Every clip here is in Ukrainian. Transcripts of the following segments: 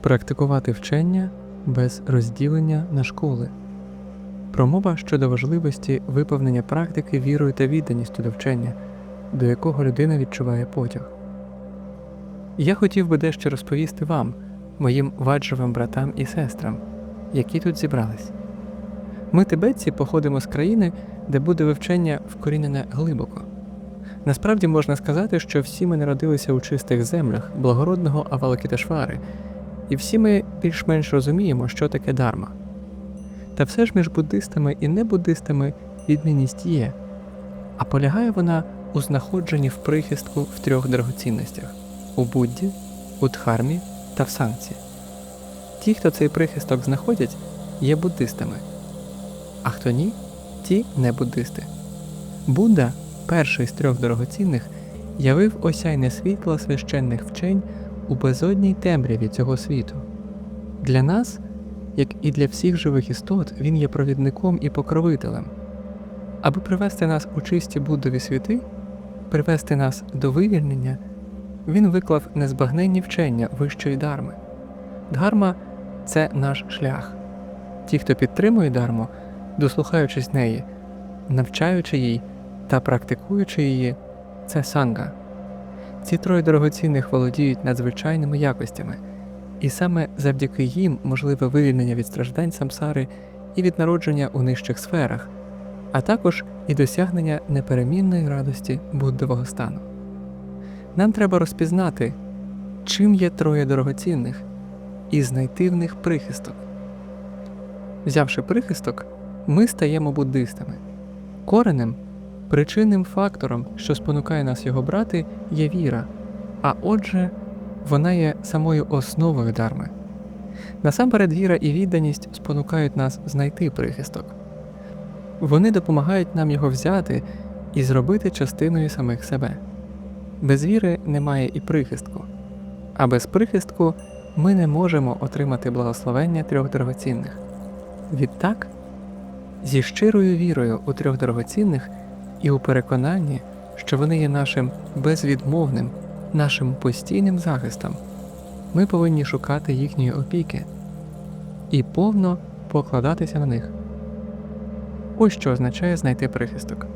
практикувати вчення без розділення на школи. Промова щодо важливості виповнення практики вірою та відданістю до вчення, до якого людина відчуває потяг. Я хотів би дещо розповісти вам, моїм ваджовим братам і сестрам, які тут зібрались. Ми, тибетці, походимо з країни, де буде вивчення вкорінене глибоко. Насправді можна сказати, що всі ми народилися у чистих землях благородного Авалокітешвари, і всі ми більш-менш розуміємо, що таке дарма. Та все ж між буддистами і небуддистами відмінність є, а полягає вона у знаходженні в прихистку в трьох дорогоцінностях у Будді, у Дхармі та в Санкці. Ті, хто цей прихисток знаходять, є буддистами, а хто ні, ті не буддисти. Будда, перший з трьох дорогоцінних, явив осяйне світло священних вчень у безодній темряві цього світу. Для нас, як і для всіх живих істот, він є провідником і покровителем. Аби привести нас у чисті Буддові світи, привести нас до вивільнення, він виклав незбагненні вчення вищої дарми. Дхарма це наш шлях. Ті, хто підтримує дарму, дослухаючись неї, навчаючи їй та практикуючи її, це санга. Ці троє дорогоцінних володіють надзвичайними якостями, і саме завдяки їм можливе вивільнення від страждань самсари і від народження у нижчих сферах, а також і досягнення неперемінної радості Буддового стану. Нам треба розпізнати, чим є троє дорогоцінних, і знайти в них прихисток. Взявши прихисток, ми стаємо буддистами. Коренем, причинним фактором, що спонукає нас його брати, є віра, а отже, вона є самою основою дарми. Насамперед, віра і відданість спонукають нас знайти прихисток. Вони допомагають нам його взяти і зробити частиною самих себе. Без віри немає і прихистку, а без прихистку ми не можемо отримати благословення трьох дорогоцінних. Відтак, зі щирою вірою у трьох дорогоцінних і у переконанні, що вони є нашим безвідмовним, нашим постійним захистом, ми повинні шукати їхньої опіки і повно покладатися на них. Ось що означає знайти прихисток.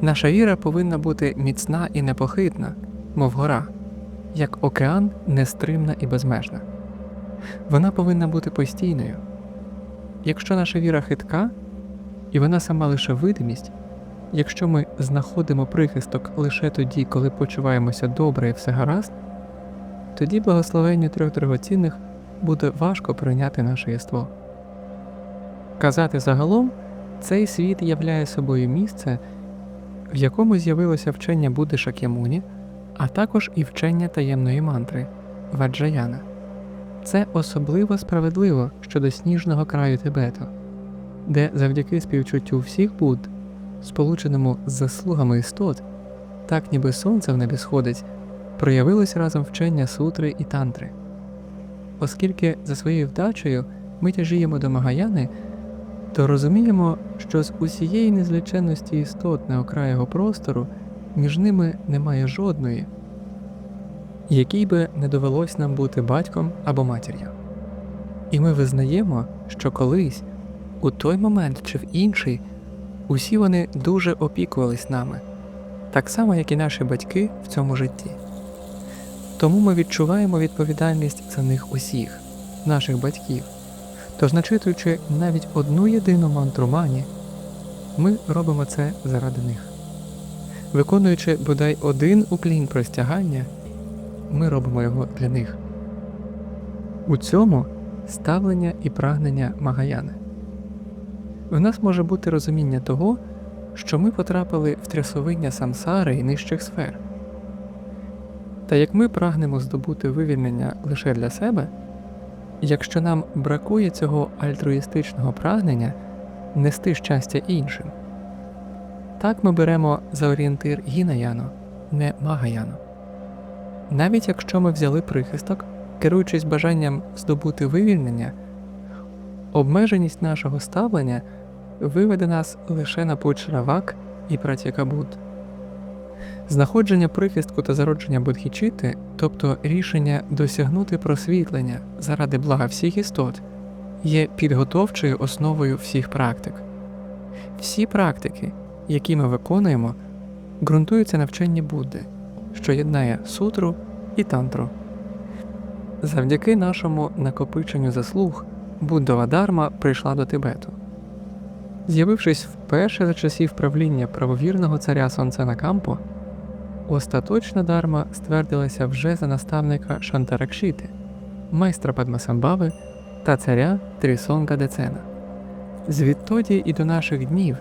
Наша віра повинна бути міцна і непохитна, мов гора, як океан нестримна і безмежна. Вона повинна бути постійною. Якщо наша віра хитка, і вона сама лише видимість, якщо ми знаходимо прихисток лише тоді, коли почуваємося добре і все гаразд, тоді благословенню трьох дорогоцінних буде важко прийняти наше єство. Казати загалом, цей світ являє собою місце, в якому з'явилося вчення Будди Шак'ямуні, а також і вчення таємної мантри Ваджаяна. Це особливо справедливо щодо сніжного краю Тибету, де завдяки співчуттю всіх Будд, сполученому з заслугами істот, так ніби сонце в небі сходить, проявилось разом вчення сутри і тантри. Оскільки за своєю вдачею ми тяжіємо до Магаяни, то розуміємо, що з усієї незліченності істот на окраєго простору між ними немає жодної, якій би не довелось нам бути батьком або матір'ю. І ми визнаємо, що колись, у той момент чи в інший, усі вони дуже опікувались нами, так само, як і наші батьки в цьому житті. Тому ми відчуваємо відповідальність за них усіх, наших батьків. Тож, начитуючи навіть одну єдину мантру мані, ми робимо це заради них. Виконуючи бодай один уклін простягання, ми робимо його для них. У цьому ставлення і прагнення Магаяни. В нас може бути розуміння того, що ми потрапили в трясовиння самсари і нижчих сфер. Та як ми прагнемо здобути вивільнення лише для себе, якщо нам бракує цього альтруїстичного прагнення нести щастя іншим, так ми беремо за орієнтир Гінаяну, не Магаяну. Навіть якщо ми взяли прихисток, керуючись бажанням здобути вивільнення, обмеженість нашого ставлення виведе нас лише на путь Шравак і Пратякабуд. Знаходження прихистку та зародження бодхічити, тобто рішення досягнути просвітлення заради блага всіх істот, є підготовчою основою всіх практик. Всі практики, які ми виконуємо, ґрунтуються на вченні Будди, що єднає сутру і тантру. Завдяки нашому накопиченню заслуг Буддова дарма прийшла до Тибету. З'явившись вперше за часів правління правовірного царя Сонцена Кампо, остаточна дарма ствердилася вже за наставника Шантаракшіти, майстра Падмасамбави та царя Трісонга Децена. Звідтоді і до наших днів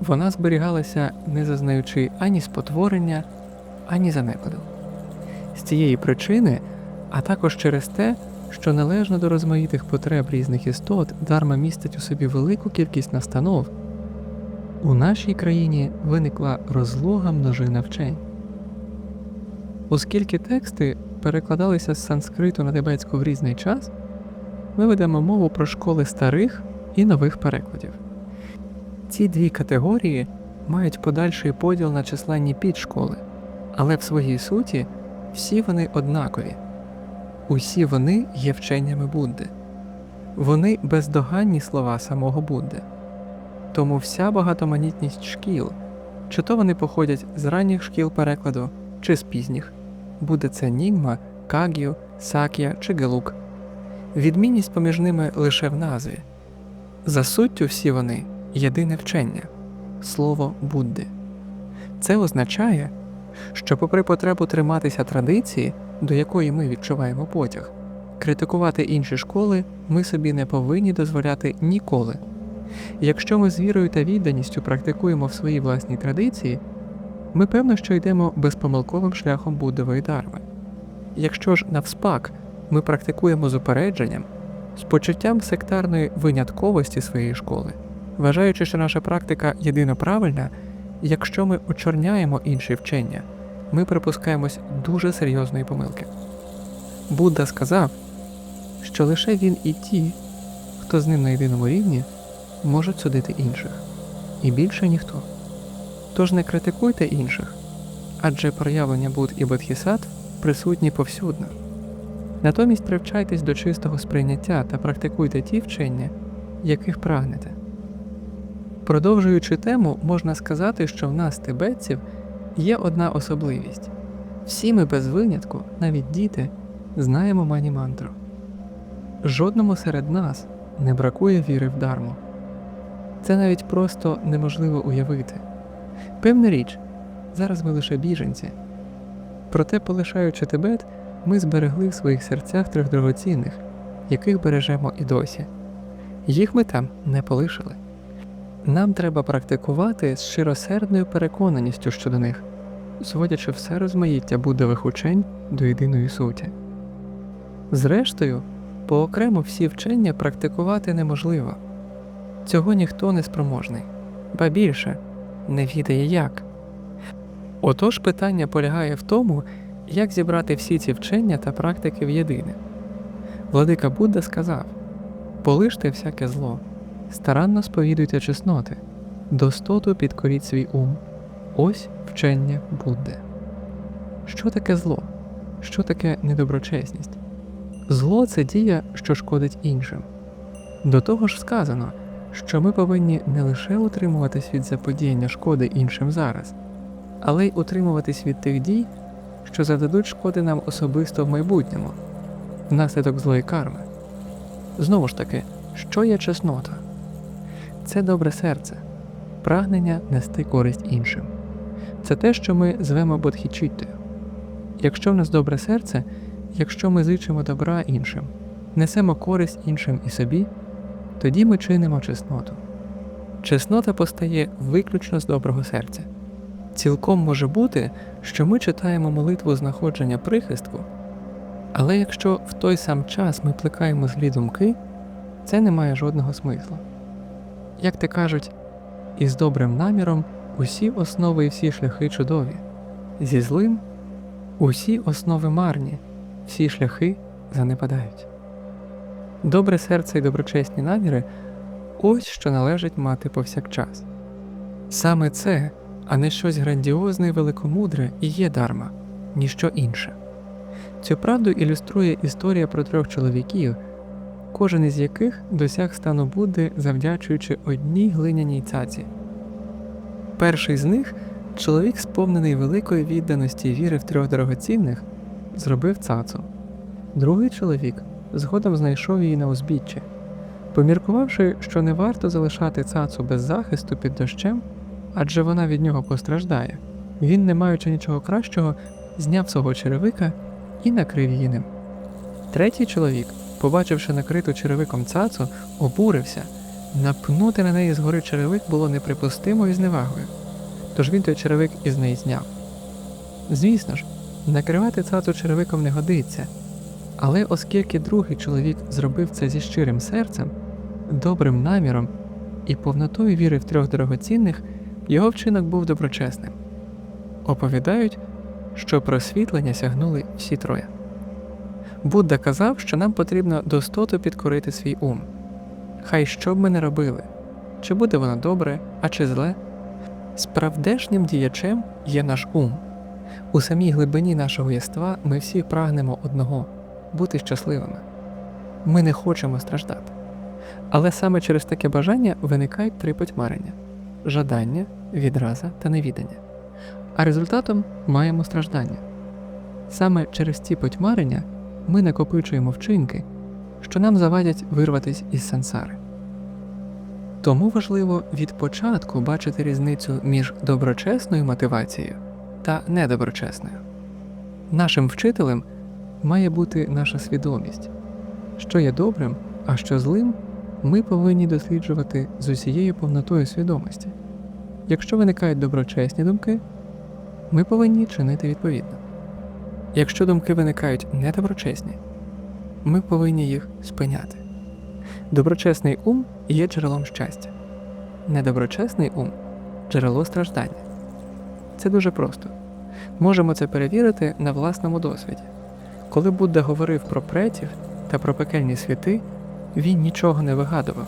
вона зберігалася, не зазнаючи ані спотворення, ані занепаду. З цієї причини, а також через те, що належно до розмаїтих потреб різних істот дарма містить у собі велику кількість настанов, у нашій країні виникла розлога множина вчень. Оскільки тексти перекладалися з санскриту на тибетську в різний час, ми ведемо мову про школи старих і нових перекладів. Ці дві категорії мають подальший поділ на численні підшколи, але в своїй суті всі вони однакові. Усі вони є вченнями Будди. Вони бездоганні слова самого Будди. Тому вся багатоманітність шкіл, чи то вони походять з ранніх шкіл перекладу, чи з пізніх, буде це Нігма, Каг'ю, Сак'я чи Гелук. Відмінність поміж ними лише в назві. За суттю всі вони єдине вчення слово Будди. Це означає, що, попри потребу триматися традиції, до якої ми відчуваємо потяг, критикувати інші школи ми собі не повинні дозволяти ніколи. Якщо ми з вірою та відданістю практикуємо в своїй власній традиції, ми певно, що йдемо безпомилковим шляхом Буддової дарми. Якщо ж навспак ми практикуємо з упередженням, з почуттям сектарної винятковості своєї школи, вважаючи, що наша практика єдино правильна, якщо ми очорняємо інші вчення, ми припускаємось дуже серйозної помилки. Будда сказав, що лише він і ті, хто з ним на єдиному рівні, можуть судити інших, і більше ніхто. Тож не критикуйте інших, адже проявлення Буд і Бодхісаттв присутні повсюдно. Натомість привчайтесь до чистого сприйняття та практикуйте ті вчення, яких прагнете. Продовжуючи тему, можна сказати, що в нас, тибетців, є одна особливість всі ми без винятку, навіть діти, знаємо мані мантру. Жодному серед нас не бракує віри в дарму. Це навіть просто неможливо уявити. Певна річ, зараз ми лише біженці. Проте, полишаючи Тибет, ми зберегли в своїх серцях трьох дорогоцінних, яких бережемо і досі. Їх ми там не полишили. Нам треба практикувати з широсердною переконаністю щодо них, зводячи все розмаїття будових учень до єдиної суті. Зрештою, поокремо всі вчення практикувати неможливо. Цього ніхто не спроможний, ба більше не відає як. Отож питання полягає в тому, як зібрати всі ці вчення та практики в єдине. Владика Будда сказав полиште всяке зло, старанно сповідуйте чесноти, достоту підкоріть свій ум. Ось вчення Будди. Що таке зло? Що таке недоброчесність? Зло це дія, що шкодить іншим. До того ж сказано, що ми повинні не лише утримуватись від заподіяння шкоди іншим зараз, але й утримуватись від тих дій, що завдадуть шкоди нам особисто в майбутньому, внаслідок злої карми. Знову ж таки, що є чеснота? Це добре серце, прагнення нести користь іншим. Це те, що ми звемо бодхічіттею. Якщо в нас добре серце, якщо ми зичимо добра іншим, несемо користь іншим і собі, тоді ми чинимо чесноту. Чеснота постає виключно з доброго серця. Цілком може бути, що ми читаємо молитву знаходження прихистку, але якщо в той сам час ми плекаємо злі думки, це не має жодного смислу. Як те кажуть, із добрим наміром усі основи і всі шляхи чудові, зі злим усі основи марні, всі шляхи занепадають. Добре серце і доброчесні наміри ось що належить мати повсякчас. Саме це а не щось грандіозне і великомудре і є дарма, ніщо інше. Цю правду ілюструє історія про трьох чоловіків, кожен із яких досяг стану Будди, завдячуючи одній глиняній цаці. Перший з них, чоловік, сповнений великої відданості і віри в трьох дорогоцінних, зробив цацу. Другий чоловік згодом знайшов її на узбіччі. Поміркувавши, що не варто залишати цацу без захисту під дощем, адже вона від нього постраждає, він, не маючи нічого кращого, зняв свого черевика і накрив її ним. Третій чоловік, побачивши накриту черевиком цацу, обурився. Напнути на неї згори черевик було неприпустимою зневагою, тож він той черевик із неї зняв. Звісно ж, накривати цацу черевиком не годиться, але оскільки другий чоловік зробив це зі щирим серцем, добрим наміром і повнотою віри в трьох дорогоцінних, його вчинок був доброчесним. Оповідають, що просвітлення сягнули всі троє. Будда казав, що нам потрібно достоту підкорити свій ум. Хай що б ми не робили, чи буде воно добре, а чи зле. Справдешнім діячем є наш ум. У самій глибині нашого єства ми всі прагнемо одного бути щасливими. Ми не хочемо страждати. Але саме через таке бажання виникають три потьмарення жадання, відраза та невідання. А результатом маємо страждання. Саме через ці потьмарення ми накопичуємо вчинки, що нам завадять вирватися із сансари. Тому важливо від початку бачити різницю між доброчесною мотивацією та недоброчесною. Нашим вчителем має бути наша свідомість, що є добрим, а що злим, ми повинні досліджувати з усією повнотою свідомості. Якщо виникають доброчесні думки, ми повинні чинити відповідно. Якщо думки виникають недоброчесні, ми повинні їх спиняти. Доброчесний ум є джерелом щастя, недоброчесний ум джерело страждання. Це дуже просто. Можемо це перевірити на власному досвіді. Коли Будда говорив про претів та про пекельні світи, він нічого не вигадував.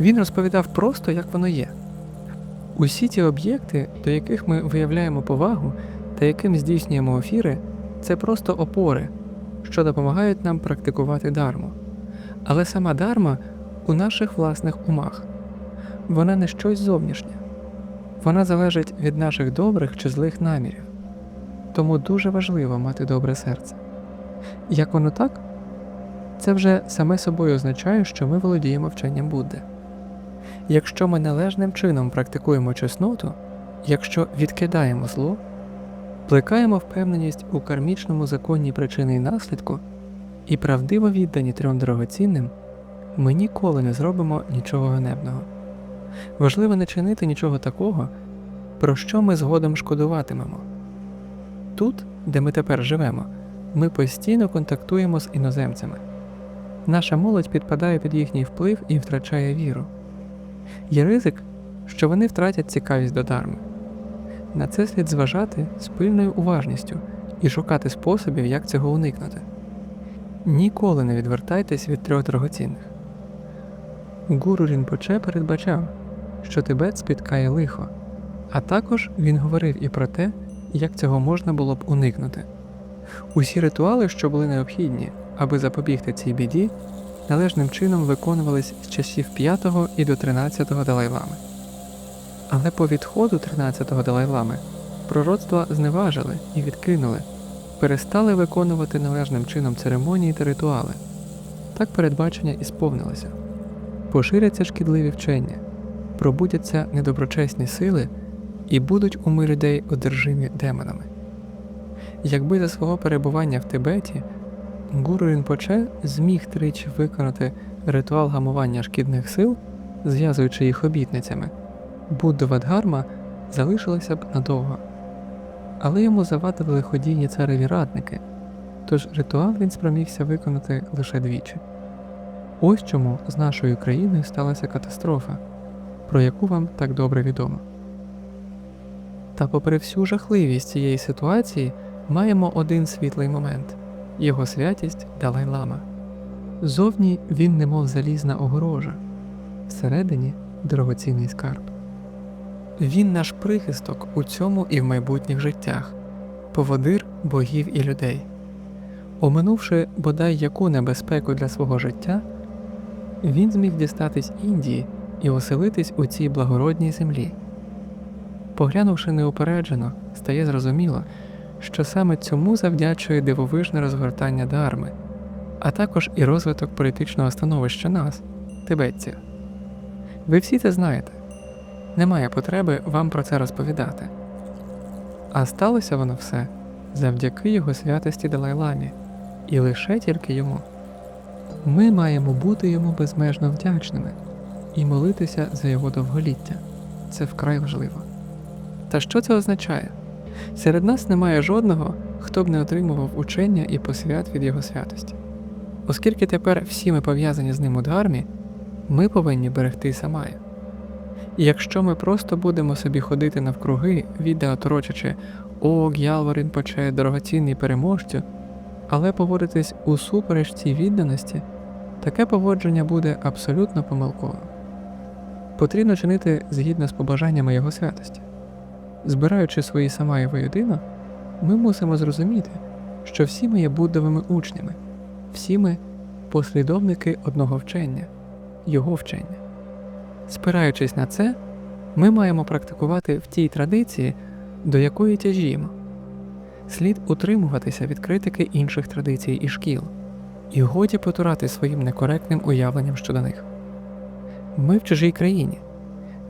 Він розповідав просто, як воно є. Усі ті об'єкти, до яких ми виявляємо повагу та яким здійснюємо офіри, це просто опори, що допомагають нам практикувати дарму. Але сама дарма у наших власних умах. Вона не щось зовнішнє. Вона залежить від наших добрих чи злих намірів. Тому дуже важливо мати добре серце. Як воно так? Це вже саме собою означає, що ми володіємо вченням Будди. Якщо ми належним чином практикуємо чесноту, якщо відкидаємо зло, плекаємо впевненість у кармічному законі причини і наслідку і правдиво віддані трьом дорогоцінним, ми ніколи не зробимо нічого ганебного. Важливо не чинити нічого такого, про що ми згодом шкодуватимемо. Тут, де ми тепер живемо, ми постійно контактуємо з іноземцями. Наша молодь підпадає під їхній вплив і втрачає віру. Є ризик, що вони втратять цікавість до дарми. На це слід зважати з пильною уважністю і шукати способів, як цього уникнути. Ніколи не відвертайтесь від трьох дорогоцінних. Гуру Рінпоче передбачав, що Тибет спіткає лихо, а також він говорив і про те, як цього можна було б уникнути. Усі ритуали, що були необхідні, аби запобігти цій біді, належним чином виконувались з часів 5 і до 13 Далайлами. Але по відходу 13-го Далайлами пророцтва зневажили і відкинули, перестали виконувати належним чином церемонії та ритуали. Так передбачення і сповнилося. Поширяться шкідливі вчення, пробудяться недоброчесні сили і будуть уми людей одержимі демонами. Якби за свого перебування в Тибеті Гуру Рінпоче зміг тричі виконати ритуал гамування шкідних сил, зв'язуючи їх обітницями, Буддова Дгарма залишилася б надовго. Але йому завадили лиходійні цареві радники, тож ритуал він спромігся виконати лише двічі. Ось чому з нашою країною сталася катастрофа, про яку вам так добре відомо. Та попри всю жахливість цієї ситуації маємо один світлий момент його святість Далай-Лама. Зовні він немов залізна огорожа, всередині дорогоцінний скарб. Він наш прихисток у цьому і в майбутніх життях, поводир богів і людей. Оминувши бодай яку небезпеку для свого життя, він зміг дістатись Індії і оселитись у цій благородній землі. Поглянувши неупереджено, стає зрозуміло, що саме цьому завдячує дивовижне розгортання дарми, а також і розвиток політичного становища нас, тибетців. Ви всі це знаєте. Немає потреби вам про це розповідати. А сталося воно все завдяки його святості Далай-Ламі, і лише тільки йому. Ми маємо бути йому безмежно вдячними і молитися за його довголіття. Це вкрай важливо. Та що це означає? Серед нас немає жодного, хто б не отримував учення і посвят від його святості. Оскільки тепер всі ми пов'язані з ним у дхармі, ми повинні берегти самаю. Якщо ми просто будемо собі ходити навкруги, відео торочачи О, Гялварин почає дорогоцінний переможцю, але поводитись усупереч цій відданості, таке поводження буде абсолютно помилковим. Потрібно чинити згідно з побажаннями його святості. Збираючи свої самаї воєдино, ми мусимо зрозуміти, що всі ми є буддовими учнями, всі ми послідовники одного вчення, його вчення. Спираючись на це, ми маємо практикувати в тій традиції, до якої тяжіємо. Слід утримуватися від критики інших традицій і шкіл, і годі потурати своїм некоректним уявленням щодо них. Ми в чужій країні.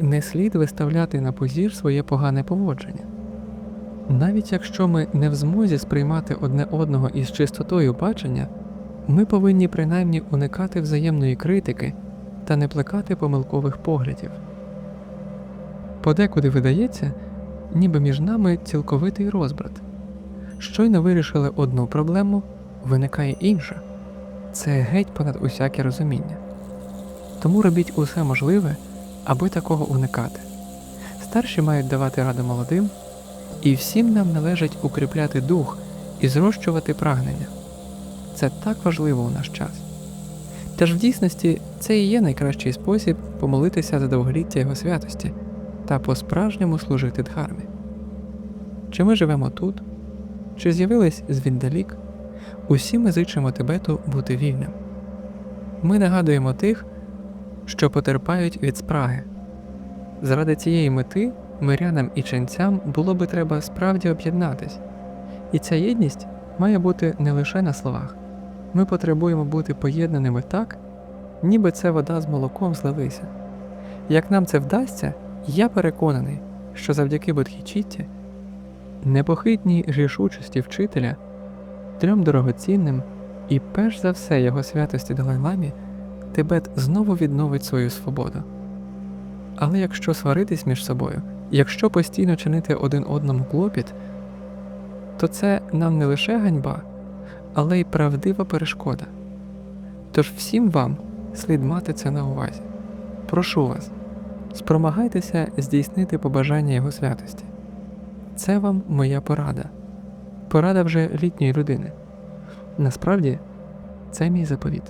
Не слід виставляти на позір своє погане поводження. Навіть якщо ми не в змозі сприймати одне одного із чистотою бачення, ми повинні принаймні уникати взаємної критики та не плекати помилкових поглядів. Подекуди видається, ніби між нами цілковитий розбрат. Щойно вирішили одну проблему, виникає інша. Це геть понад усяке розуміння. Тому робіть усе можливе, аби такого уникати. Старші мають давати раду молодим, і всім нам належить укріпляти дух і зрощувати прагнення. Це так важливо у наш час. Та ж в дійсності це і є найкращий спосіб помолитися за довголіття його святості та по-справжньому служити дхармі. Чи ми живемо тут, чи з'явились звіддалік, усі ми зичимо Тибету бути вільним. Ми нагадуємо тих, що потерпають від спраги. Заради цієї мети мирянам і ченцям було би треба справді об'єднатись, і ця єдність має бути не лише на словах. Ми потребуємо бути поєднаними так, ніби це вода з молоком злилися. Як нам це вдасться, я переконаний, що завдяки Бодхічітті, непохитній рішучості вчителя, трьом дорогоцінним і перш за все його святості Далай-Ламі, Тибет знову відновить свою свободу. Але якщо сваритись між собою, якщо постійно чинити один одному клопіт, то це нам не лише ганьба, але й правдива перешкода. Тож всім вам слід мати це на увазі. Прошу вас, спромагайтеся здійснити побажання Його святості. Це вам моя порада, порада вже літньої людини. Насправді, це мій заповіт.